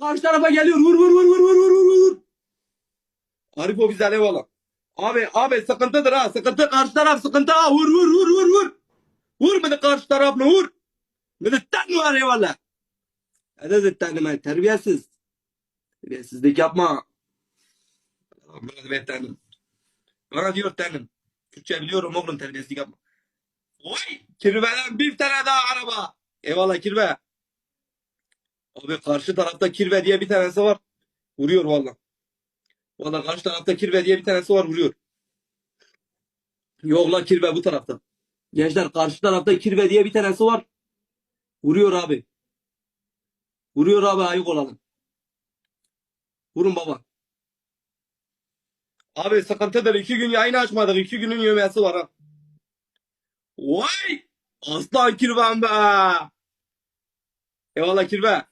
Karşı tarafa geliyor. Vur vur vur vur vur vur vur vur. Arif o bizden eyvallah. Abi abi sıkıntıdır ha. Sıkıntı karşı taraf sıkıntı ha. Vur vur vur vur vur. Vur beni karşı tarafını vur. Milletten var eyvallah. Hadi zıttanım ben terbiyesiz. Terbiyesizlik yapma. Bana ver tanım. Bana diyor tanım. Türkçe biliyorum oğlum terbiyesizlik yapma. Oy! Kirveden bir tane daha araba. Eyvallah kirve. Abi karşı tarafta kirve diye bir tanesi var. Vuruyor valla. Valla karşı tarafta kirve diye bir tanesi var vuruyor. Yok la kirve bu tarafta. Gençler karşı tarafta kirve diye bir tanesi var. Vuruyor abi. Vuruyor abi ayık olalım. Vurun baba. Abi sıkıntıdır. iki gün yayın açmadık. iki günün yemesi var ha. Vay! Aslan kirven be! Eyvallah kirve.